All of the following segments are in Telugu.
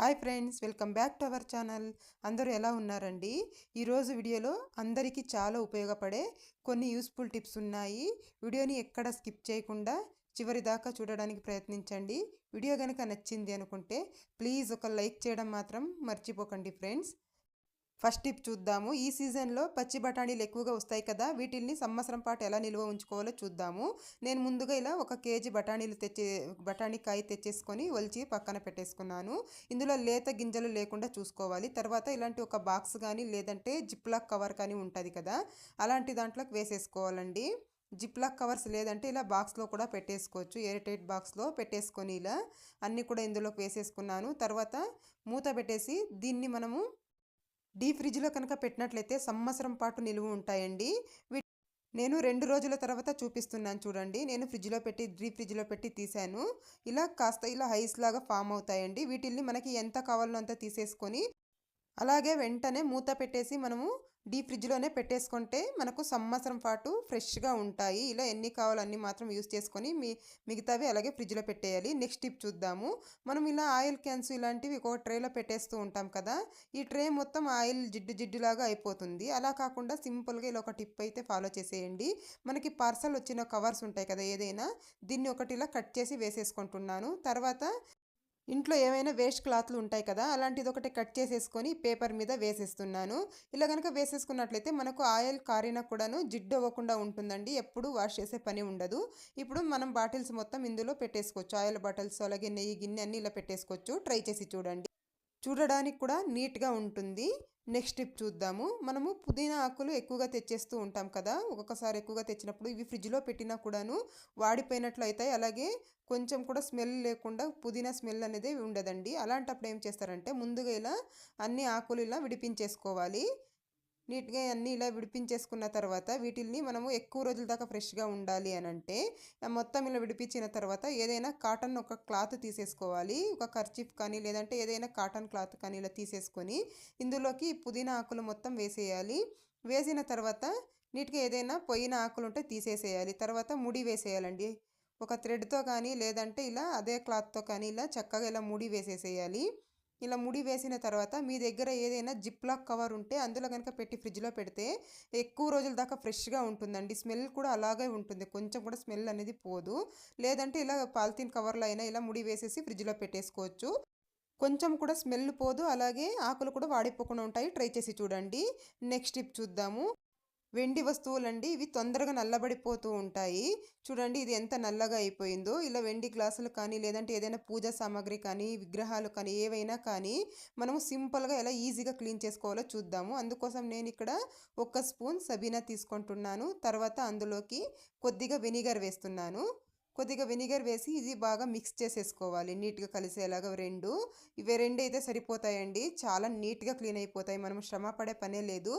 Hi friends welcome back to our channel. అందరూ ఎలా ఉన్నారండి? ఈరోజు వీడియోలో అందరికీ చాలా ఉపయోగపడే కొన్ని యూస్ఫుల్ టిప్స్ ఉన్నాయి. వీడియోని ఎక్కడ స్కిప్ చేయకుండా చివరి దాకా చూడడానికి ప్రయత్నించండి. వీడియో కనుక నచ్చింది అనుకుంటే ప్లీజ్ ఒక లైక్ చేయడం మాత్రం మర్చిపోకండి ఫ్రెండ్స్. ఫస్ట్ టిప్ చూద్దాము. ఈ సీజన్లో పచ్చి బఠానీలు ఎక్కువగా వస్తాయి కదా వీటిల్ని సంవత్సరం పాటు ఎలా నిల్వ ఉంచుకోవాలో చూద్దాము. నేను ముందుగా ఇలా ఒక కేజీ బఠానీలు తెచ్చే బఠానీ కాయ తెచ్చేసుకొని ఒలిచి పక్కన పెట్టేసుకున్నాను. ఇందులో లేత గింజలు లేకుండా చూసుకోవాలి. తర్వాత ఇలాంటి ఒక బాక్స్ కానీ లేదంటే జిప్లాక్ కవర్ కానీ ఉంటుంది కదా అలాంటి దాంట్లోకి వేసేసుకోవాలండి. జిప్లాక్ కవర్స్ లేదంటే ఇలా బాక్స్లో కూడా పెట్టేసుకోవచ్చు. ఎయిరిటేట్ బాక్స్లో పెట్టేసుకొని ఇలా అన్నీ కూడా ఇందులోకి వేసేసుకున్నాను. తర్వాత మూత పెట్టేసి దీన్ని మనము డీ ఫ్రిడ్జ్లో కనుక పెట్టినట్లయితే సంవత్సరం పాటు నిలువ ఉంటాయండి. నేను రెండు రోజుల తర్వాత చూపిస్తున్నాను చూడండి. నేను ఫ్రిడ్జ్లో పెట్టి డీ ఫ్రిడ్జ్లో పెట్టి తీశాను. ఇలా కాస్త ఇలా హైస్ లాగా ఫామ్ అవుతాయండి. వీటిల్ని మనకి ఎంత కావాలో అంత తీసేసుకొని అలాగే వెంటనే మూత పెట్టేసి మనము డీ ఫ్రిడ్జ్లోనే పెట్టేసుకుంటే మనకు సంవత్సరం పాటు ఫ్రెష్గా ఉంటాయి. ఇలా ఎన్ని కావాలో అన్ని మాత్రం యూస్ చేసుకొని మీ మిగతావి అలాగే ఫ్రిడ్జ్లో పెట్టేయాలి. నెక్స్ట్ టిప్ చూద్దాము. మనం ఇలా ఆయిల్ క్యాన్స్ ఇలాంటివి ఒక ట్రేలో పెట్టేస్తూ ఉంటాం కదా ఈ ట్రే మొత్తం ఆయిల్ జిడ్డు జిడ్డులాగా అయిపోతుంది. అలా కాకుండా సింపుల్గా ఇలా ఒక టిప్ అయితే ఫాలో చేసేయండి. మనకి పార్సల్ వచ్చిన కవర్స్ ఉంటాయి కదా ఏదైనా దీన్ని ఒకటి ఇలా కట్ చేసి వేసేసుకుంటున్నాను. తర్వాత ఇంట్లో ఏమైనా వేస్ట్ క్లాత్లు ఉంటాయి కదా అలాంటిది ఒకటి కట్ చేసేసుకొని పేపర్ మీద వేసేస్తున్నాను. ఇలా కనుక వేసేసుకున్నట్లయితే మనకు ఆయిల్ కారినా కూడాను జిడ్డు అవ్వకుండా ఉంటుందండి. ఎప్పుడు వాష్ చేసే పని ఉండదు. ఇప్పుడు మనం బాటిల్స్ మొత్తం ఇందులో పెట్టేసుకోవచ్చు. ఆయిల్ బాటిల్స్ అలాగే నెయ్యి గిన్నె అన్నీ ఇలా పెట్టేసుకోవచ్చు. ట్రై చేసి చూడండి. చూడడానికి కూడా నీట్గా ఉంటుంది. నెక్స్ట్ టిప్ చూద్దాము. మనము పుదీనా ఆకులు ఎక్కువగా తెచ్చేస్తూ ఉంటాం కదా. ఒక్కొక్కసారి ఎక్కువగా తెచ్చినప్పుడు ఇవి ఫ్రిడ్జ్లో పెట్టినా కూడాను వాడిపోయినట్లు అవుతాయి అలాగే కొంచెం కూడా స్మెల్ లేకుండా పుదీనా స్మెల్ అనేది ఉండదండి. అలాంటప్పుడు ఏం చేస్తారంటే ముందుగా ఇలా అన్ని ఆకులు ఇలా విడిపించేసుకోవాలి. నీట్గా అన్నీ ఇలా విడిపించేసుకున్న తర్వాత వీటిల్ని మనము ఎక్కువ రోజుల దాకా ఫ్రెష్గా ఉండాలి అని అంటే మొత్తం ఇలా విడిపించిన తర్వాత ఏదైనా కాటన్ ఒక క్లాత్ తీసేసుకోవాలి. ఒక కర్చీఫ్ కానీ లేదంటే ఏదైనా కాటన్ క్లాత్ కానీ ఇలా తీసేసుకొని ఇందులోకి పుదీనా ఆకులు మొత్తం వేసేయాలి. వేసిన తర్వాత నీట్గా ఏదైనా పొయ్యిన ఆకులు ఉంటే తీసేసేయాలి. తర్వాత ముడి వేసేయాలండి. ఒక థ్రెడ్తో కానీ లేదంటే ఇలా అదే క్లాత్తో కానీ ఇలా చక్కగా ఇలా ముడి వేసేసేయాలి. ఇలా ముడి వేసిన తర్వాత మీ దగ్గర ఏదైనా జిప్లాక్ కవర్ ఉంటే అందులో కనుక పెట్టి ఫ్రిడ్జ్లో పెడితే ఎక్కువ రోజుల దాకా ఫ్రెష్గా ఉంటుందండి. స్మెల్ కూడా అలాగే ఉంటుంది. కొంచెం కూడా స్మెల్ అనేది పోదు. లేదంటే ఇలా పాలిథిన్ కవర్లో అయినా ఇలా ముడి వేసేసి ఫ్రిడ్జ్లో పెట్టేసుకోవచ్చు. కొంచెం కూడా స్మెల్ పోదు. అలాగే ఆకులు కూడా వాడిపోకుండా ఉంటాయి. ట్రై చేసి చూడండి. నెక్స్ట్ టిప్ చూద్దాము. వెండి వస్తువులండి ఇవి తొందరగా నల్లబడిపోతూ ఉంటాయి. చూడండి ఇది ఎంత నల్లగా అయిపోయిందో. ఇలా వెండి గ్లాసులు కానీ లేదంటే ఏదైనా పూజా సామాగ్రి కానీ విగ్రహాలు కానీ ఏవైనా కానీ మనము సింపుల్గా ఎలా ఈజీగా క్లీన్ చేసుకోవాలో చూద్దాము. అందుకోసం నేను ఇక్కడ ఒక స్పూన్ సబీనా తీసుకుంటున్నాను. తర్వాత అందులోకి కొద్దిగా వెనిగర్ వేస్తున్నాను. కొద్దిగా వెనిగర్ వేసి ఇది బాగా మిక్స్ చేసేసుకోవాలి. నీట్గా కలిసేలాగా రెండు. ఇవి రెండు అయితే సరిపోతాయండి. చాలా నీట్గా క్లీన్ అయిపోతాయి. మనం శ్రమ పడే పనే లేదు.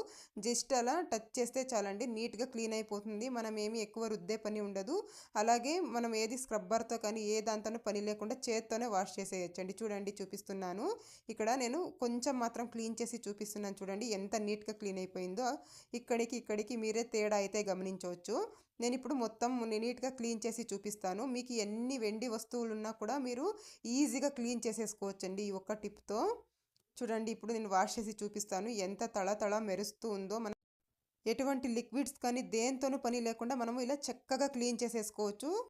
జస్ట్ అలా టచ్ చేస్తే చాలండి. నీట్గా క్లీన్ అయిపోతుంది. మనం ఏమి ఎక్కువ రుద్దే పని ఉండదు. అలాగే మనం ఏది స్క్రబ్బర్తో కానీ ఏ దాంతోనూ పని లేకుండా చేత్తోనే వాష్ చేసేయచ్చండి. చూడండి చూపిస్తున్నాను. ఇక్కడ నేను కొంచెం మాత్రం క్లీన్ చేసి చూపిస్తున్నాను చూడండి. ఎంత నీట్గా క్లీన్ అయిపోయిందో. ఇక్కడికి ఇక్కడికి మీరే తేడా అయితే గమనించవచ్చు. నేను ఇప్పుడు మొత్తం నీట్గా క్లీన్ చేసి చూపిస్తాను. మీకు ఎన్ని వెండి వస్తువులు ఉన్నా కూడా మీరు ఈజీగా క్లీన్ చేసేసుకోవచ్చండి ఈ ఒక్క టిప్తో. చూడండి ఇప్పుడు నేను వాష్ చేసి చూపిస్తాను. ఎంత తళ తళ మెరుస్తూ ఉందో మన ఎటువంటి లిక్విడ్స్ కానీ దేంతోనూ పని లేకుండా మనము ఇలా చక్కగా క్లీన్ చేసేసుకోవచ్చు.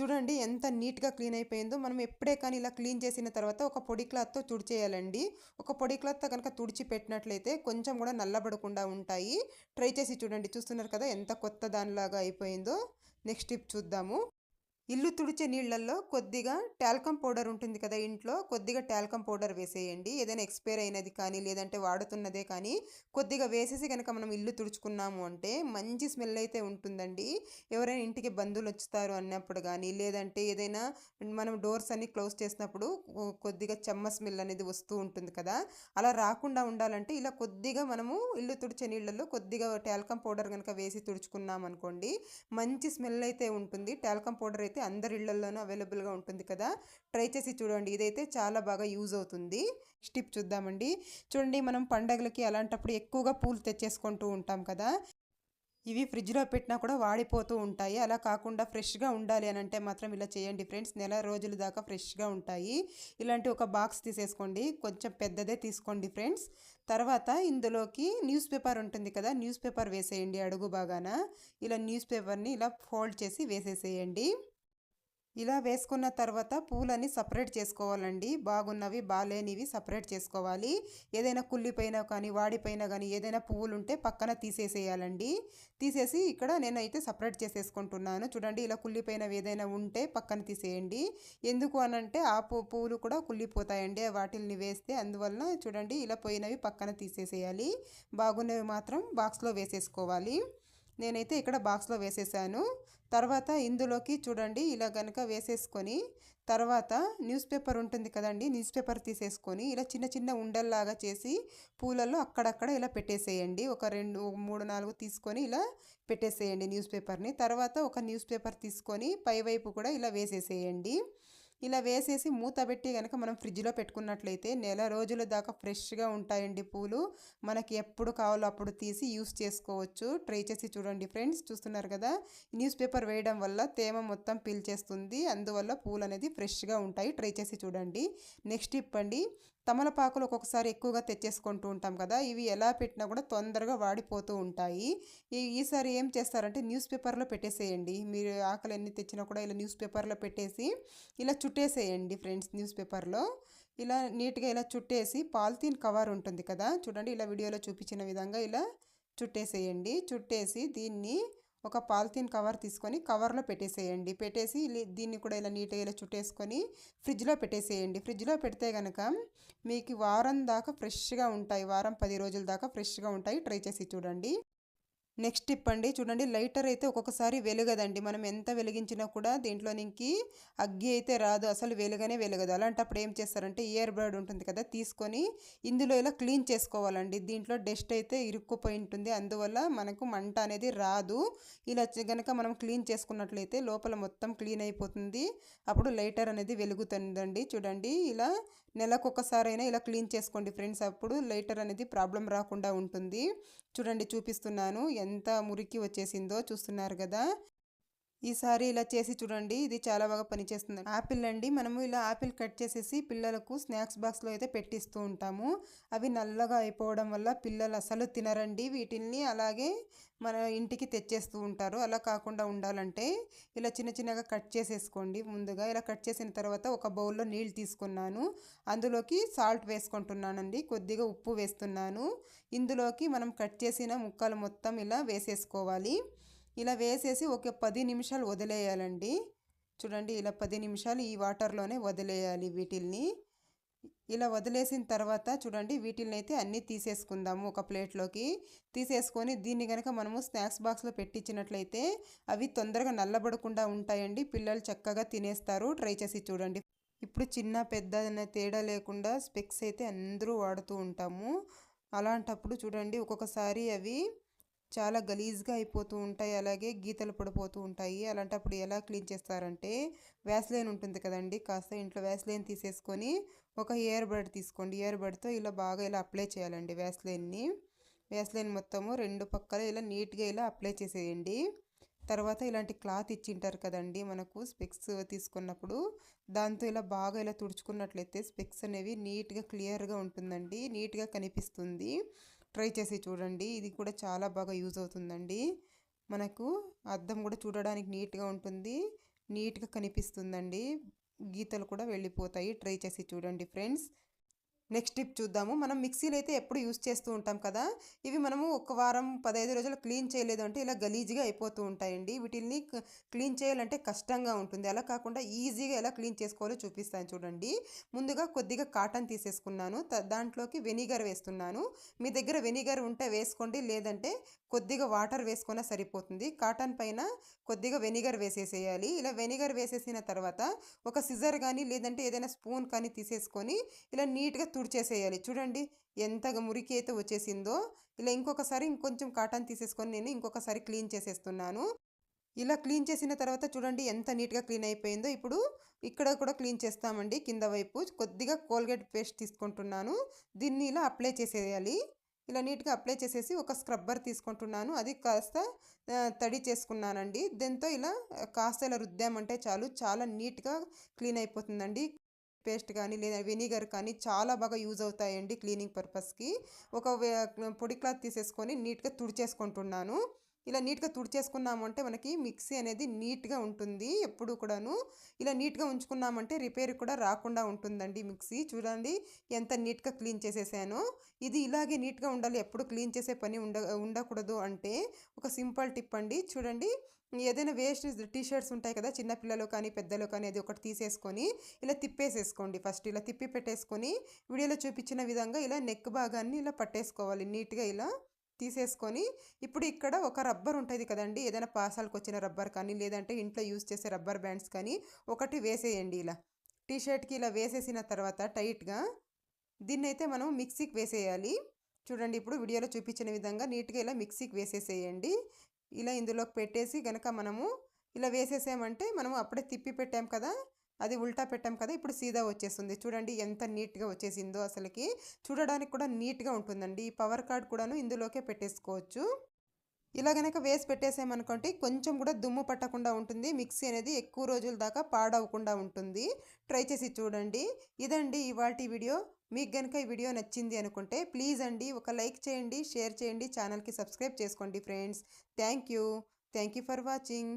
చూడండి ఎంత నీట్గా క్లీన్ అయిపోయిందో. మనం ఎప్పుడే కానీ ఇలా క్లీన్ చేసిన తర్వాత ఒక పొడి క్లాత్తో తుడిచేయాలండి. ఒక పొడి క్లాత్తో కనుక తుడిచి పెట్టినట్లయితే కొంచెం కూడా నల్లబడకుండా ఉంటాయి. ట్రై చేసి చూడండి. చూస్తున్నారు కదా ఎంత కొత్త దానిలాగా అయిపోయిందో. నెక్స్ట్ టిప్ చూద్దాము. ఇల్లు తుడిచే నీళ్ళల్లో కొద్దిగా టాల్కమ్ పౌడర్ ఉంటుంది కదా ఇంట్లో కొద్దిగా టాల్కమ్ పౌడర్ వేసేయండి. ఏదైనా ఎక్స్పైర్ అయినది కానీ లేదంటే వాడుతున్నదే కానీ కొద్దిగా వేసేసి కనుక మనం ఇల్లు తుడుచుకున్నాము అంటే మంచి స్మెల్ అయితే ఉంటుందండి. ఎవరైనా ఇంటికి బంధువులు వచ్చుతారు అన్నప్పుడు కానీ లేదంటే ఏదైనా మనం డోర్స్ అన్ని క్లోజ్ చేసినప్పుడు కొద్దిగా చెమ్మ స్మెల్ అనేది వస్తూ ఉంటుంది కదా. అలా రాకుండా ఉండాలంటే ఇలా కొద్దిగా మనము ఇల్లు తుడిచే నీళ్ళల్లో కొద్దిగా టాల్కమ్ పౌడర్ కనుక వేసి తుడుచుకున్నాం అనుకోండి మంచి స్మెల్ అయితే ఉంటుంది. టాల్కమ్ పౌడర్ అయితే అయితే అందరి ఇళ్ళలోనూ అవైలబుల్గా ఉంటుంది కదా. ట్రై చేసి చూడండి. ఇదైతే చాలా బాగా యూజ్ అవుతుంది. స్టిప్ చూద్దామండి. చూడండి మనం పండగలకి అలాంటప్పుడు ఎక్కువగా పూలు తెచ్చేసుకుంటూ ఉంటాం కదా. ఇవి ఫ్రిడ్జ్లో పెట్టినా కూడా వాడిపోతూ ఉంటాయి. అలా కాకుండా ఫ్రెష్గా ఉండాలి అని అంటే మాత్రం ఇలా చేయండి ఫ్రెండ్స్. నెల రోజుల దాకా ఫ్రెష్గా ఉంటాయి. ఇలాంటి ఒక బాక్స్ తీసేసుకోండి. కొంచెం పెద్దదే తీసుకోండి ఫ్రెండ్స్. తర్వాత ఇందులోకి న్యూస్ పేపర్ ఉంటుంది కదా. న్యూస్ పేపర్ వేసేయండి అడుగు బాగాన ఇలా న్యూస్ పేపర్ని ఇలా ఫోల్డ్ చేసి వేసేసేయండి. ఇలా వేసుకున్న తర్వాత పూలని సపరేట్ చేసుకోవాలండి. బాగున్నవి బాగాలేనివి సపరేట్ చేసుకోవాలి. ఏదైనా కుళ్ళిపోయినా కానీ వాడిపోయినా కానీ ఏదైనా పువ్వులు ఉంటే పక్కన తీసేసేయాలండి. తీసేసి ఇక్కడ నేనైతే సపరేట్ చేసేసుకుంటున్నాను. చూడండి ఇలా కుళ్ళిపోయినవి ఏదైనా ఉంటే పక్కన తీసేయండి. ఎందుకు అనంటే ఆ పువ్వులు కూడా కుళ్ళిపోతాయండి. వాటిల్ని వేస్తే అందువలన చూడండి ఇలా పోయినవి పక్కన తీసేసేయాలి. బాగున్నవి మాత్రం బాక్స్లో వేసేసుకోవాలి. నేనైతే ఇక్కడ బాక్స్లో వేసేసాను. తర్వాత ఇందులోకి చూడండి ఇలా కనుక వేసేసుకొని తర్వాత న్యూస్ పేపర్ ఉంటుంది కదండి న్యూస్ పేపర్ తీసేసుకొని ఇలా చిన్న చిన్న ఉండల్లాగా చేసి పూలలో అక్కడక్కడ ఇలా పెట్టేసేయండి. ఒక రెండు మూడు నాలుగు తీసుకొని ఇలా పెట్టేసేయండి న్యూస్ పేపర్ని. తర్వాత ఒక న్యూస్ పేపర్ తీసుకొని పైవైపు కూడా ఇలా వేసేసేయండి. ఇలా వేసేసి మూత పెట్టి కనుక మనం ఫ్రిడ్జ్లో పెట్టుకున్నట్లయితే నెల రోజుల దాకా ఫ్రెష్గా ఉంటాయండి పూలు. మనకి ఎప్పుడు కావాలో అప్పుడు తీసి యూస్ చేసుకోవచ్చు. ట్రై చేసి చూడండి ఫ్రెండ్స్. చూస్తున్నారు కదా న్యూస్ పేపర్ వేయడం వల్ల తేమ మొత్తం పీల్చేస్తుంది. అందువల్ల పూలు అనేది ఫ్రెష్గా ఉంటాయి. ట్రై చేసి చూడండి. నెక్స్ట్ ఇప్పండి తమలపాకులు ఒక్కొక్కసారి ఎక్కువగా తెచ్చేసుకుంటూ ఉంటాం కదా ఇవి ఎలా పెట్టినా కూడా తొందరగా వాడిపోతూ ఉంటాయి. ఈ ఈసారి ఏం చేస్తారంటే న్యూస్ పేపర్లో పెట్టేసేయండి. మీరు ఆకలి ఎన్ని తెచ్చినా కూడా ఇలా న్యూస్ పేపర్లో పెట్టేసి ఇలా చుట్టేసేయండి ఫ్రెండ్స్ న్యూస్ పేపర్లో. ఇలా నీట్గా ఇలా చుట్టేసి పాలిథీన్ కవర్ ఉంటుంది కదా చూడండి ఇలా వీడియోలో చూపించిన విధంగా ఇలా చుట్టేసేయండి. చుట్టేసి దీన్ని ఒక పాలిథీన్ కవర్ తీసుకొని కవర్లో పెట్టేసేయండి. పెట్టేసి దీన్ని కూడా ఇలా నీట్గా ఇలా చుట్టేసుకొని ఫ్రిడ్జ్లో పెట్టేసేయండి. ఫ్రిడ్జ్లో పెడితే కనుక మీకు వారం దాకా ఫ్రెష్గా ఉంటాయి. వారం పది రోజుల దాకా ఫ్రెష్గా ఉంటాయి. ట్రై చేసి చూడండి. నెక్స్ట్ ఇప్పండి. చూడండి లైటర్ అయితే ఒక్కొక్కసారి వెలగదండి. మనం ఎంత వెలిగించినా కూడా దీంట్లో నుంచి అగ్గి అయితే రాదు. అసలు వెలుగనే వెలగదు. అలాంటప్పుడు ఏం చేస్తారంటే ఇయర్ బర్డ్ ఉంటుంది కదా తీసుకొని ఇందులో ఇలా క్లీన్ చేసుకోవాలండి. దీంట్లో డస్ట్ అయితే ఇరుక్కుపోయి ఉంటుంది. అందువల్ల మనకు మంట అనేది రాదు. ఇలా కనుక మనం క్లీన్ చేసుకున్నట్లయితే లోపల మొత్తం క్లీన్ అయిపోతుంది. అప్పుడు లైటర్ అనేది వెలుగుతుందండి. చూడండి ఇలా నెలకొకసారైనా ఇలా క్లీన్ చేసుకోండి ఫ్రెండ్స్. అప్పుడు లైటర్ అనేది ప్రాబ్లం రాకుండా ఉంటుంది. చూడండి చూపిస్తున్నాను. ఎంత మురికి వచ్చేసిందో చూస్తున్నారు కదా. ఈసారి ఇలా చేసి చూడండి ఇది చాలా బాగా పనిచేస్తుంది. ఆపిల్ అండి మనము ఇలా ఆపిల్ కట్ చేసేసి పిల్లలకు స్నాక్స్ బాక్స్లో అయితే పెట్టిస్తూ ఉంటాము. అవి నల్లగా అయిపోవడం వల్ల పిల్లలు అసలు తినరండి. వీటిల్ని అలాగే మన ఇంటికి తెచ్చేస్తూ ఉంటారు. అలా కాకుండా ఉండాలంటే ఇలా చిన్న చిన్నగా కట్ చేసేసుకోండి. ముందుగా ఇలా కట్ చేసిన తర్వాత ఒక బౌల్లో నీళ్ళు తీసుకున్నాను. అందులోకి సాల్ట్ వేసుకుంటున్నానండి. కొద్దిగా ఉప్పు వేస్తున్నాను. ఇందులోకి మనం కట్ చేసిన ముక్కలు మొత్తం ఇలా వేసేసుకోవాలి. ఇలా వేసేసి ఒక పది నిమిషాలు వదిలేయాలండి. చూడండి ఇలా పది నిమిషాలు ఈ వాటర్లోనే వదిలేయాలి వీటిల్ని. ఇలా వదిలేసిన తర్వాత చూడండి వీటిని అయితే అన్నీ తీసేసుకుందాము ఒక ప్లేట్లోకి. తీసేసుకొని దీన్ని కనుక మనము స్నాక్స్ బాక్స్లో పెట్టించినట్లయితే అవి తొందరగా నల్లబడకుండా ఉంటాయండి. పిల్లలు చక్కగా తినేస్తారు. ట్రై చేసి చూడండి. ఇప్పుడు చిన్న పెద్ద తేడా లేకుండా స్పెక్స్ అయితే అందరూ వాడుతూ ఉంటాము. అలాంటప్పుడు చూడండి ఒక్కొక్కసారి అవి చాలా గలీజ్గా అయిపోతూ ఉంటాయి. అలాగే గీతలు పడిపోతూ ఉంటాయి. అలాంటప్పుడు ఎలా క్లీన్ చేస్తారంటే వ్యాస్లైన్ ఉంటుంది కదండి కాస్త ఇంట్లో వ్యాస్లైన్ తీసేసుకొని ఒక ఇయర్ బడ్ తీసుకోండి. ఇయర్ బడ్తో ఇలా బాగా ఇలా అప్లై చేయాలండి వ్యాస్లైన్ని. వ్యాస్లైన్ మొత్తము రెండు పక్కల ఇలా నీట్గా ఇలా అప్లై చేసేయండి. తర్వాత ఇలాంటి క్లాత్ ఇచ్చింటారు కదండి మనకు స్పెక్స్ తీసుకున్నప్పుడు దాంతో ఇలా బాగా ఇలా తుడుచుకున్నట్లయితే స్పెక్స్ అనేవి నీట్గా క్లియర్గా ఉంటుందండి నీట్గా కనిపిస్తుంది. ట్రై చేసి చూడండి. ఇది కూడా చాలా బాగా యూజ్ అవుతుందండి. మనకు అద్దం కూడా చూడడానికి నీట్గా ఉంటుంది. నీట్గా కనిపిస్తుందండి. గీతలు కూడా వెళ్ళిపోతాయి. ట్రై చేసి చూడండి ఫ్రెండ్స్. నెక్స్ట్ టిప్ చూద్దాము. మనం మిక్సీలు అయితే ఎప్పుడు యూస్ చేస్తూ ఉంటాం కదా? ఇవి మనము ఒక వారం పదహైదు రోజులు క్లీన్ చేయలేదు అంటే ఇలా గలీజ్గా అయిపోతూ ఉంటాయండి. వీటిని క్లీన్ చేయాలంటే కష్టంగా ఉంటుంది. అలా కాకుండా ఈజీగా ఎలా క్లీన్ చేసుకోవాలో చూపిస్తాను చూడండి. ముందుగా కొద్దిగా కాటన్ తీసేసుకున్నాను. దాంట్లోకి వెనిగర్ వేస్తున్నాను. మీ దగ్గర వెనిగర్ ఉంటే వేసుకోండి. లేదంటే కొద్దిగా వాటర్ వేసుకున్నా సరిపోతుంది. కాటన్ పైన కొద్దిగా వెనిగర్ వేసేసేయాలి. ఇలా వెనిగర్ వేసేసిన తర్వాత ఒక సిజర్ కానీ లేదంటే ఏదైనా స్పూన్ కానీ తీసేసుకొని ఇలా నీట్గా తుడిచేసేయాలి. చూడండి ఎంతగా మురికి అయితే వచ్చేసిందో. ఇలా ఇంకొకసారి ఇంకొంచెం కాటన్ తీసేసుకొని నేను ఇంకొకసారి క్లీన్ చేసేస్తున్నాను. ఇలా క్లీన్ చేసిన తర్వాత చూడండి ఎంత నీట్గా క్లీన్ అయిపోయిందో. ఇప్పుడు ఇక్కడ కూడా క్లీన్ చేస్తామండి కింద వైపు. కొద్దిగా కోల్గేట్ పేస్ట్ తీసుకుంటున్నాను. దీన్ని ఇలా అప్లై చేసేయాలి. ఇలా నీట్గా అప్లై చేసేసి ఒక స్క్రబ్బర్ తీసుకుంటున్నాను. అది కాస్త తడి చేసుకున్నానండి. దీంతో ఇలా కాస్త ఇలా రుద్దామంటే చాలు. చాలా నీట్గా క్లీన్ అయిపోతుందండి. పేస్ట్ కానీ లేదా వెనిగర్ కానీ చాలా బాగా యూజ్ అవుతాయండి క్లీనింగ్ పర్పస్కి. ఒక పొడి క్లాత్ తీసేసుకొని నీట్గా తుడిచేసుకుంటున్నాను. ఇలా నీట్గా తుడిచేసుకున్నామంటే మనకి మిక్సీ అనేది నీట్గా ఉంటుంది ఎప్పుడు కూడాను. ఇలా నీట్గా ఉంచుకున్నామంటే రిపేర్ కూడా రాకుండా ఉంటుందండి మిక్సీ. చూడండి ఎంత నీట్గా క్లీన్ చేసేసాను. ఇది ఇలాగే నీట్గా ఉండాలి ఎప్పుడు క్లీన్ చేసే పని ఉండ ఉండకూడదు అంటే ఒక సింపుల్ టిప్ అండి. చూడండి ఏదైనా వేస్ట్ టీ షర్ట్స్ ఉంటాయి కదా చిన్నపిల్లలు కానీ పెద్దలు కానీ అది ఒకటి తీసేసుకొని ఇలా తిప్పేసేసుకోండి ఫస్ట్. ఇలా తిప్పి పెట్టేసుకొని వీడియోలో చూపించిన విధంగా ఇలా నెక్ భాగాన్ని ఇలా పట్టేసుకోవాలి నీట్గా ఇలా. తీసేసుకొని ఇప్పుడు ఇక్కడ ఒక రబ్బర్ ఉంటుంది కదండి ఏదైనా పాసాలకు వచ్చిన రబ్బర్ కానీ లేదంటే ఇంట్లో యూజ్ చేసే రబ్బర్ బ్యాండ్స్ కానీ ఒకటి వేసేయండి ఇలా. టీ షర్ట్కి ఇలా వేసేసిన తర్వాత టైట్గా దీన్ని అయితే మనం మిక్సీకి వేసేయాలి. చూడండి ఇప్పుడు వీడియోలో చూపించిన విధంగా నీట్గా ఇలా మిక్సీకి వేసేసేయండి. ఇలా ఇందులోకి పెట్టేసి కనుక మనము ఇలా వేసేసామంటే మనము అప్పుడే తిప్పి పెట్టాం కదా అది ఉల్టా పెట్టాం కదా ఇప్పుడు సీదా వచ్చేస్తుంది. చూడండి ఎంత నీట్గా వచ్చేసిందో అసలుకి. చూడడానికి కూడా నీట్గా ఉంటుందండి. ఈ పవర్ కార్డ్ కూడాను ఇందులోకే పెట్టేసుకోవచ్చు. ఇలా కనుక వేసి పెట్టేసామనుకోండి కొంచెం కూడా దుమ్ము పట్టకుండా ఉంటుంది. మిక్సీ అనేది ఎక్కువ రోజుల దాకా పాడవకుండా ఉంటుంది. ట్రై చేసి చూడండి. ఇదండి ఇవాటి వీడియో. మీకు గనుక ఈ వీడియో నచ్చింది అనుకుంటే ప్లీజ్ అండి ఒక లైక్ చేయండి షేర్ చేయండి ఛానల్కి సబ్స్క్రైబ్ చేసుకోండి friends. Thank you. Thank you for watching.